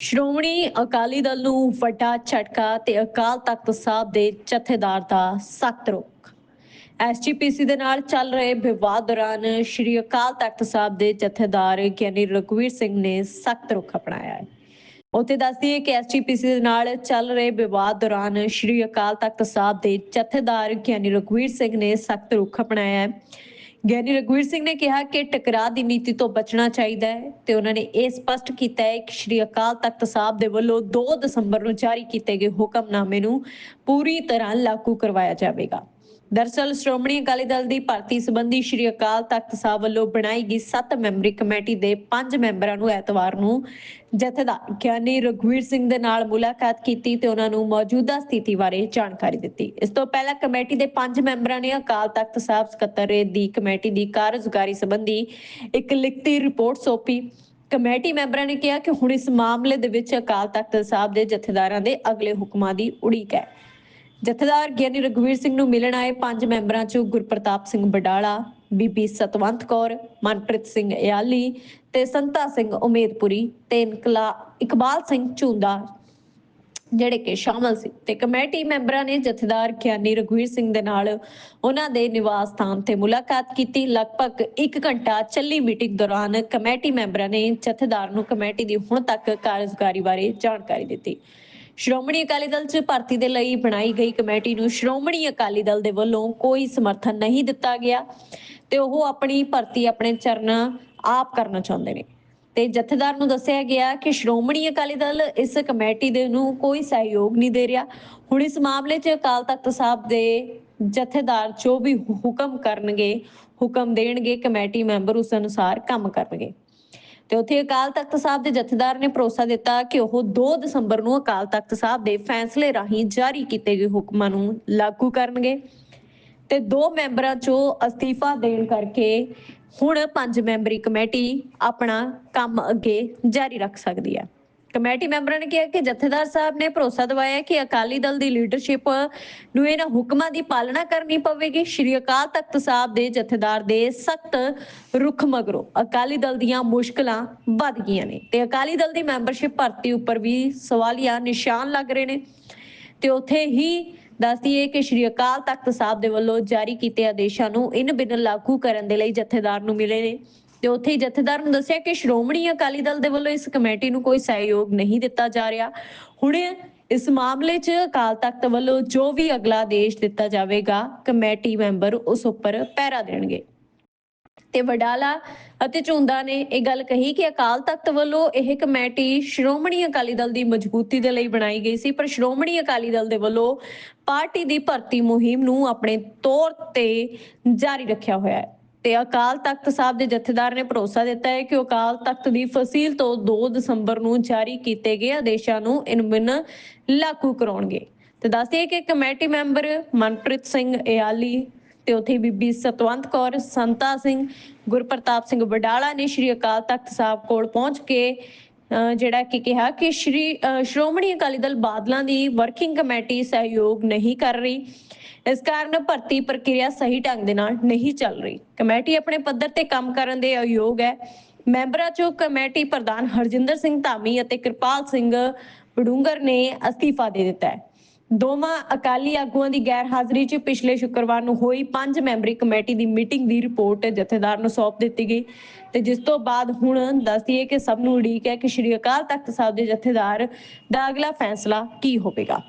ਸ਼੍ਰੋਮਣੀ ਅਕਾਲੀ ਦਲ ਨੂੰ ਵੱਡਾ ਝਟਕਾ ਤੇ ਅਕਾਲ ਤਖਤ ਸਾਹਿਬ ਦੇ ਜਥੇਦਾਰ ਦਾ ਸਖਤ ਰੁਖ ਐਸਜੀਪੀਸੀ ਦੇ ਨਾਲ ਚੱਲ ਰਹੇ ਵਿਵਾਦ ਦੌਰਾਨ ਸ਼੍ਰੀ ਅਕਾਲ ਤਖਤ ਸਾਹਿਬ ਦੇ ਜਥੇਦਾਰ ਗਿਆਨੀ ਰਘੁਵੀਰ ਸਿੰਘ ਨੇ ਸਖਤ ਰੁਖ ਅਪਣਾਇਆ ਹੈ। ਉੱਥੇ ਦੱਸਦੀ ਹੈ ਕਿ ਐਸਜੀਪੀਸੀ ਦੇ ਨਾਲ ਚੱਲ ਰਹੇ ਵਿਵਾਦ ਦੌਰਾਨ ਸ਼੍ਰੀ ਅਕਾਲ ਤਖਤ ਸਾਹਿਬ ਦੇ ਜਥੇਦਾਰ ਗਿਆਨੀ ਰਘੁਵੀਰ ਸਿੰਘ ਨੇ ਸਖਤ ਰੁਖ ਅਪਣਾਇਆ ਹੈ। ਗਿਆਨੀ ਰਘੁਵੀਰ ਸਿੰਘ ਨੇ ਕਿਹਾ ਕਿ ਟਕਰਾਅ ਦੀ ਨੀਤੀ ਤੋਂ ਬਚਣਾ ਚਾਹੀਦਾ ਹੈ ਤੇ ਉਹਨਾਂ ਨੇ ਇਹ ਸਪਸ਼ਟ ਕੀਤਾ ਹੈ ਕਿ ਸ਼੍ਰੀ ਅਕਾਲ ਤਖਤ ਸਾਹਿਬ ਦੇ ਵੱਲੋਂ 2 ਦਸੰਬਰ ਨੂੰ ਜਾਰੀ ਕੀਤੇ ਗਏ ਹੁਕਮਨਾਮੇ ਨੂੰ ਪੂਰੀ ਤਰ੍ਹਾਂ ਲਾਗੂ ਕਰਵਾਇਆ ਜਾਵੇਗਾ। ਦਰਸਲ ਸ਼੍ਰੋਮਣੀ ਅਕਾਲੀ ਦਲ ਦੀ ਭਰਤੀ ਸੰਬੰਧੀ ਸ਼੍ਰੀ ਅਕਾਲ ਤਖਤ ਸਾਹਿਬ ਵੱਲੋਂ ਬਣਾਈ ਗਈ 7 ਮੈਂਬਰੀ ਕਮੇਟੀ ਦੇ 5 ਮੈਂਬਰਾਂ ਨੂੰ ਐਤਵਾਰ ਨੂੰ ਜਥੇਦਾਰ ਗਿਆਨੀ ਰਘੁਵੀਰ ਸਿੰਘ ਦੇ ਨਾਲ ਮੁਲਾਕਾਤ ਕੀਤੀ ਤੇ ਉਹਨਾਂ ਨੂੰ ਮੌਜੂਦਾ ਸਥਿਤੀ ਬਾਰੇ ਜਾਣਕਾਰੀ ਦਿੱਤੀ। ਇਸ ਤੋਂ ਪਹਿਲਾਂ ਕਮੇਟੀ ਦੇ 5 ਮੈਂਬਰਾਂ ਨੇ ਅਕਾਲ ਤਖਤ ਸਾਹਿਬ ਸਕੱਤਰ ਦੀ ਕਮੇਟੀ ਦੀ ਕਾਰਜਕਾਰੀ ਸੰਬੰਧੀ ਇੱਕ ਲਿਖਤੀ ਰਿਪੋਰਟ ਸੌਂਪੀ। ਕਮੇਟੀ ਮੈਂਬਰਾਂ ਨੇ ਕਿਹਾ ਕਿ ਹੁਣ ਇਸ ਮਾਮਲੇ ਦੇ ਵਿੱਚ ਅਕਾਲ ਤਖਤ ਸਾਹਿਬ ਦੇ ਜਥੇਦਾਰਾਂ ਦੇ ਅਗਲੇ ਹੁਕਮਾਂ ਦੀ ਉਡੀਕ ਹੈ। ਜਥੇਦਾਰ ਗਿਆਨੀ ਰਘੁਵੀਰ ਸਿੰਘ ਨੂੰ ਮਿਲਣ ਆਏ ਪੰਜ ਮੈਂਬਰਾਂ ਚੋਂ ਗੁਰਪ੍ਰਤਾਪ ਸਿੰਘ ਬਡਾਲਾ, ਬੀਬੀ ਸਤਵੰਤ ਕੌਰ, ਮਨਪ੍ਰੀਤ ਸਿੰਘ ਇਆਲੀ ਤੇ ਸੰਤਾ ਸਿੰਘ ਉਮੇਦਪੁਰੀ ਤੇ ਇਨਕਲਾ, ਇਕਬਾਲ ਸਿੰਘ ਝੁੰਦਾ ਜਿਹੜੇ ਕਿ ਸ਼ਾਮਲ ਸੀ। ਤੇ ਕਮੇਟੀ ਮੈਂਬਰਾਂ ਨੇ ਜਥੇਦਾਰ ਗਿਆਨੀ ਰਘੁਵੀਰ ਸਿੰਘ ਦੇ ਨਾਲ ਉਹਨਾਂ ਦੇ ਨਿਵਾਸ ਸਥਾਨ ਤੇ ਮੁਲਾਕਾਤ ਕੀਤੀ। ਲਗਭਗ 1 ਘੰਟਾ ਚੱਲੀ ਮੀਟਿੰਗ ਦੌਰਾਨ ਕਮੇਟੀ ਮੈਂਬਰਾਂ ਨੇ ਜਥੇਦਾਰ ਨੂੰ ਕਮੇਟੀ ਦੀ ਹੁਣ ਤੱਕ ਕਾਰਜਕਾਰੀ ਬਾਰੇ ਜਾਣਕਾਰੀ ਦਿੱਤੀ। ਸ਼੍ਰੋਮਣੀ ਅਕਾਲੀ ਦਲ 'ਚ ਭਰਤੀ ਦੇ ਲਈ ਬਣਾਈ ਗਈ ਕਮੇਟੀ ਨੂੰ ਸ਼੍ਰੋਮਣੀ ਅਕਾਲੀ ਦਲ ਦੇ ਵੱਲੋਂ ਕੋਈ ਸਮਰਥਨ ਨਹੀਂ ਦਿੱਤਾ ਗਿਆ ਤੇ ਉਹ ਆਪਣੀ ਭਰਤੀ ਆਪਣੇ ਚਰਨ ਆਪ ਕਰਨਾ ਚਾਹੁੰਦੇ ਨੇ। ਤੇ ਜਥੇਦਾਰ ਨੂੰ ਦੱਸਿਆ ਗਿਆ ਕਿ ਸ਼੍ਰੋਮਣੀ ਅਕਾਲੀ ਦਲ ਇਸ ਕਮੇਟੀ ਦੇ ਨੂੰ ਕੋਈ ਸਹਿਯੋਗ ਨਹੀਂ ਦੇ ਰਿਹਾ। ਹੁਣ ਇਸ ਮਾਮਲੇ 'ਚ ਅਕਾਲ ਤਖਤ ਸਾਹਿਬ ਦੇ ਜਥੇਦਾਰ ਜੋ ਵੀ ਹੁਕਮ ਕਰਨਗੇ, ਹੁਕਮ ਦੇਣਗੇ, ਕਮੇਟੀ ਮੈਂਬਰ ਉਸ ਅਨੁਸਾਰ ਕੰਮ ਕਰਨਗੇ। ਤੇ ਉੱਥੇ ਅਕਾਲ ਤਖਤ ਸਾਹਿਬ ਦੇ ਜਥੇਦਾਰ ਨੇ ਭਰੋਸਾ ਦਿੱਤਾ ਕਿ ਉਹ 2 ਦਸੰਬਰ ਨੂੰ ਅਕਾਲ ਤਖਤ ਸਾਹਿਬ ਦੇ ਫੈਸਲੇ ਰਾਹੀਂ ਜਾਰੀ ਕੀਤੇ ਗਏ ਹੁਕਮਾਂ ਨੂੰ ਲਾਗੂ ਕਰਨਗੇ। ਤੇ ਦੋ ਮੈਂਬਰਾਂ ਚੋਂ ਅਸਤੀਫਾ ਦੇਣ ਕਰਕੇ ਹੁਣ ਪੰਜ ਮੈਂਬਰੀ ਕਮੇਟੀ ਆਪਣਾ ਕੰਮ ਅੱਗੇ ਜਾਰੀ ਰੱਖ ਸਕਦੀ ਹੈ। ਕਮੇਟੀ ਮੈਂਬਰਾਂ ਨੇ ਕਿਹਾ ਕਿ ਜਥੇਦਾਰ ਸਾਹਿਬ ਨੇ ਭਰੋਸਾ ਦਿਵਾਇਆ ਕਿ ਅਕਾਲੀ ਦਲ ਦੀ ਲੀਡਰਸ਼ਿਪ ਨੂੰ ਇਹਨਾਂ ਹੁਕਮਾਂ ਦੀ ਪਾਲਣਾ ਕਰਨੀ ਪਵੇਗੀ। ਸ਼੍ਰੀ ਅਕਾਲ ਤਖਤ ਸਾਹਿਬ ਦੇ ਜਥੇਦਾਰ ਦੇ ਸਖਤ ਰੁਖ ਮਗਰੋਂ ਅਕਾਲੀ ਦਲ ਦੀਆਂ ਮੁਸ਼ਕਲਾਂ ਵੱਧ ਗਈਆਂ ਨੇ ਤੇ ਅਕਾਲੀ ਦਲ ਦੀ ਮੈਂਬਰਸ਼ਿਪ ਭਰਤੀ ਉੱਪਰ ਵੀ ਸਵਾਲੀਆ ਨਿਸ਼ਾਨ ਲੱਗ ਰਹੇ ਨੇ। ਤੇ ਉੱਥੇ ਹੀ ਦੱਸਦੀਏ ਕਿ ਸ਼੍ਰੀ ਅਕਾਲ ਤਖਤ ਸਾਹਿਬ ਦੇ ਵੱਲੋਂ ਜਾਰੀ ਕੀਤੇ ਆਦੇਸ਼ਾਂ ਨੂੰ ਇਨ ਬਿਨ ਲਾਗੂ ਕਰਨ ਦੇ ਲਈ ਜਥੇਦਾਰ ਨੂੰ ਮਿਲੇ ਨੇ। ਤੇ ਉੱਥੇ ਜਥੇਦਾਰ ਨੂੰ ਦੱਸਿਆ ਕਿ ਸ਼੍ਰੋਮਣੀ ਅਕਾਲੀ ਦਲ ਦੇ ਵੱਲੋਂ ਇਸ ਕਮੇਟੀ ਨੂੰ ਕੋਈ ਸਹਿਯੋਗ ਨਹੀਂ ਦਿੱਤਾ ਜਾ ਰਿਹਾ। ਹੁਣ ਇਸ ਮਾਮਲੇ 'ਚ ਅਕਾਲ ਤਖਤ ਵੱਲੋਂ ਜੋ ਵੀ ਅਗਲਾ ਆਦੇਸ਼ ਦਿੱਤਾ ਜਾਵੇਗਾ, ਕਮੇਟੀ ਮੈਂਬਰ ਉਸ ਉੱਪਰ ਪਹਿਰਾ ਦੇਣਗੇ। ਤੇ ਵਡਾਲਾ ਅਤੇ ਝੁੰਦਾ ਨੇ ਇਹ ਗੱਲ ਕਹੀ ਕਿ ਅਕਾਲ ਤਖਤ ਵੱਲੋਂ ਇਹ ਕਮੇਟੀ ਸ਼੍ਰੋਮਣੀ ਅਕਾਲੀ ਦਲ ਦੀ ਮਜ਼ਬੂਤੀ ਦੇ ਲਈ ਬਣਾਈ ਗਈ ਸੀ, ਪਰ ਸ਼੍ਰੋਮਣੀ ਅਕਾਲੀ ਦਲ ਦੇ ਵੱਲੋਂ ਪਾਰਟੀ ਦੀ ਭਰਤੀ ਮੁਹਿੰਮ ਨੂੰ ਆਪਣੇ ਤੌਰ ਤੇ ਜਾਰੀ ਰੱਖਿਆ ਹੋਇਆ ਹੈ। ਤੇ ਅਕਾਲ ਤਖਤ ਸਾਹਿਬ ਦੇ ਜਥੇਦਾਰ ਨੇ ਭਰੋਸਾ ਦਿੱਤਾ ਹੈ ਕਿ ਅਕਾਲ ਤਖਤ ਦੀ ਫਸੀਲ ਤੋਂ 2 ਦਸੰਬਰ ਨੂੰ ਜਾਰੀ ਕੀਤੇ ਗਏ ਆਦੇਸ਼ਾਂ ਨੂੰ ਇਨਮਿਨ ਲਾਗੂ ਕਰਾਉਣਗੇ। ਤੇ ਦੱਸਦੇ ਕਿ ਕਮੇਟੀ ਮੈਂਬਰ ਮਨਪ੍ਰੀਤ ਸਿੰਘ ਇਆਲੀ ਤੇ ਉੱਥੇ ਬੀਬੀ ਸਤਵੰਤ ਕੌਰ, ਸੰਤਾ ਸਿੰਘ, ਗੁਰਪ੍ਰਤਾਪ ਸਿੰਘ ਵਡਾਲਾ ਨੇ ਸ਼੍ਰੀ ਅਕਾਲ ਤਖਤ ਸਾਹਿਬ ਕੋਲ ਪਹੁੰਚ ਕੇ, ਅਹ, ਜਿਹੜਾ ਕਿ ਕਿਹਾ ਕਿ ਸ਼੍ਰੀ, ਅਹ, ਸ਼੍ਰੋਮਣੀ ਅਕਾਲੀ ਦਲ ਬਾਦਲਾਂ ਦੀ ਵਰਕਿੰਗ ਕਮੇਟੀ ਸਹਿਯੋਗ ਨਹੀਂ ਕਰ ਰਹੀ। ਇਸ ਕਾਰਨ ਭਰਤੀ ਪ੍ਰਕਿਰਿਆ ਸਹੀ ਢੰਗ ਦੇ ਨਾਲ ਨਹੀਂ ਚੱਲ ਰਹੀ। ਕਮੇਟੀ ਆਪਣੇ ਪੱਧਰ ਤੇ ਕੰਮ ਕਰਨ ਦੇ ਅਯੋਗ ਹੈ। ਮੈਂਬਰਾਂ ਚੋਂ ਕਮੇਟੀ ਪ੍ਰਧਾਨ ਹਰਜਿੰਦਰ ਸਿੰਘ ਧਾਮੀ ਅਤੇ ਕਿਰਪਾਲ ਸਿੰਘ ਬਡੂੰਗਰ ਨੇ ਅਸਤੀਫਾ ਦੇ ਦਿੱਤਾ ਹੈ। ਦੋਵਾਂ ਅਕਾਲੀ ਆਗੂਆਂ ਦੀ ਗੈਰ ਹਾਜ਼ਰੀ 'ਚ ਪਿਛਲੇ ਸ਼ੁੱਕਰਵਾਰ ਨੂੰ ਹੋਈ ਪੰਜ ਮੈਂਬਰੀ ਕਮੇਟੀ ਦੀ ਮੀਟਿੰਗ ਦੀ ਰਿਪੋਰਟ ਜਥੇਦਾਰ ਨੂੰ ਸੌਂਪ ਦਿੱਤੀ ਗਈ। ਤੇ ਜਿਸ ਤੋਂ ਬਾਅਦ ਹੁਣ ਦੱਸਦੀਏ ਕਿ ਸਭ ਨੂੰ ਉਡੀਕ ਹੈ ਕਿ ਸ਼੍ਰੀ ਅਕਾਲ ਤਖਤ ਸਾਹਿਬ ਦੇ ਜਥੇਦਾਰ ਦਾ ਅਗਲਾ ਫੈਸਲਾ ਕੀ ਹੋਵੇਗਾ।